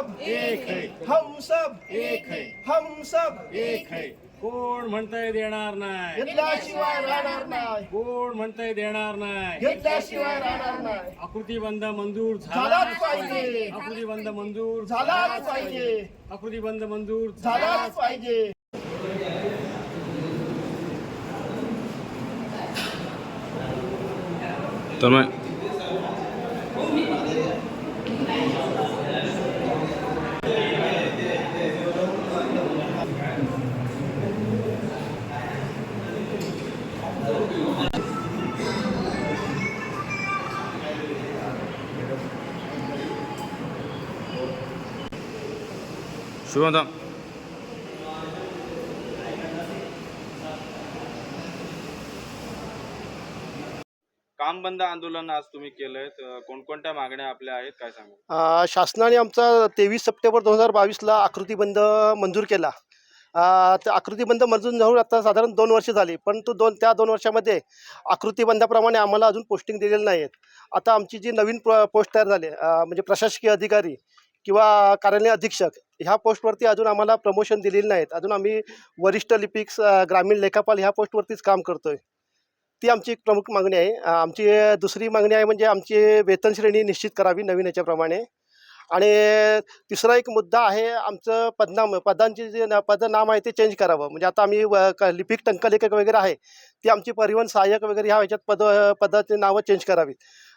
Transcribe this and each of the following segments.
सब एक है। हम सब एक है। हम सब एक है। कोण म्हणताय देणार नाही? घेतल्याशिवाय राहणार नाही। कोण म्हणताय देणार नाही? घेतल्याशिवाय राहणार नाही। आकृतीबंध मंजूर झालाच पाहिजे. आकृतीबंध मंजूर झालाच पाहिजे। आकृतीबंध मंजूर झालाच पाहिजे. तन्मय शुभम काम बंद आंदोलन आज तुम्ही केलंय. कोणकोणत्या मागण्या आपल्या आहेत? काय सांगू शासनाने आमचा तेवीस सप्टेंबर दोन हजार बावीसला आकृतीबंध मंजूर केला. अ, त्या आकृतीबंध मंजूर जाऊन आता साधारण दोन वर्ष झाली. परंतु दोन त्या दोन वर्षामध्ये आकृतीबंधाप्रमाणे आम्हाला अजून पोस्टिंग दिलेली नाही आहेत आता आमची जी नवीन पोस्ट तयार झाली म्हणजे प्रशासकीय अधिकारी किंवा कार्यालय अधीक्षक ह्या पोस्टवरती अजून आम्हाला प्रमोशन दिलेली नाहीत. अजून आम्ही वरिष्ठ लिपिक्स ग्रामीण लेखापाल ह्या पोस्टवरतीच काम करतोय. ती आमची एक प्रमुख मागणी आहे. आमची दुसरी मागणी आहे म्हणजे आमची वेतन श्रेणी निश्चित करावी नवीन याच्याप्रमाणे. आणि तिसरा एक मुद्दा आहे आमचं पदनाम पदांचे जे ना- पदनाम आहे ते चेंज करावं. म्हणजे आता आम्ही व- क- लिपिक टंकलेखक वगैरे आहे. ती आमची परिवहन सहाय्यक वगैरे ह्या ह्याच्यात पद पदाची नावं चेंज करावीत.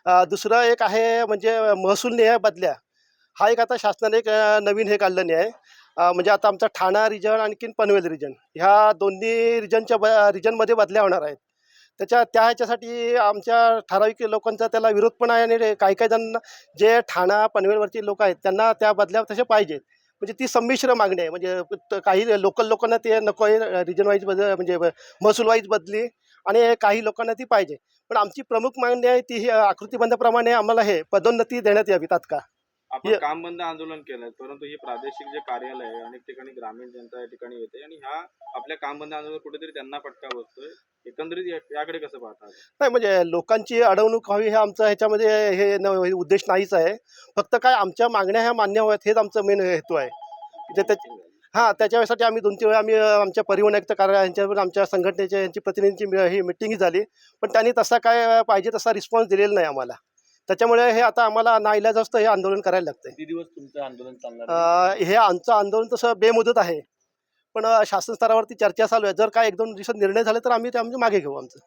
दुसरं एक आहे म्हणजे महसूल न्याय बदल्या. हा एक आता शासनाने एक नवीन हे काढलं आहे. म्हणजे आता आमचा ठाणा रिजन आणखीन पनवेल रिजन ह्या दोन्ही रिजनच्या ब रिजनमध्ये बदल्या होणार आहेत. त्याच्या त्या ह्याच्यासाठी आमच्या ठराविक लोकांचा त्याला विरोध पण आहे आणि काही काही जण जे ठाणा पनवेलवरचे लोक आहेत त्यांना त्या बदल्या तसे पाहिजेत. म्हणजे ती संमिश्र मागणी आहे. म्हणजे काही लोकल लोकांना ते नको आहे रिजन वाईज बद म्हणजे महसूल वाईज बदली आणि काही लोकांना ती पाहिजे. पण आमची प्रमुख मागणी आहे ती ही आकृतीबंधाप्रमाणे आम्हाला हे पदोन्नती देण्यात यावी तात्काळ. आपण काम बंद आंदोलन केलंय परंतु हे प्रादेशिक जे कार्यालय आहे अनेक ठिकाणी ग्रामीण जनता या ठिकाणी येते आणि ह्या आपल्या काम बंद आंदोलन कुठेतरी त्यांना फटका बसतोय. एकंदरीत याकडे कसं पाहतात नाही म्हणजे लोकांची अडवणूक व्हावी हे आमचं ह्याच्यामध्ये हे उद्देश नाहीच आहे. फक्त काय आमच्या मागण्या ह्या मान्य व्हाव्यात हेच आमचं मेन हेतू आहे. म्हणजे हां त्याच्यासाठी आम्ही दोन तीन वेळा आम्ही आमच्या परिवहन आयुक्त कार्यालय यांच्यावर आमच्या संघटनेच्या यांची प्रतिनिधींची ही मिटिंग झाली. पण त्यांनी तसा काय पाहिजे तसा रिस्पॉन्स दिलेला नाही आम्हाला. त्याच्यामुळे हे आता आम्हाला नाईलाज असतं हे आंदोलन करायला लागतंय. किती दिवस तुमचं आंदोलन चालणार अ, हे आमचं आंदोलन तसं बेमुदत आहे. पण अ, शासन स्तरावरती चर्चा चालू आहे. जर काय एक दोन दिवसात निर्णय झाले तर आम्ही ते आमचे मागे घेऊ आमचं.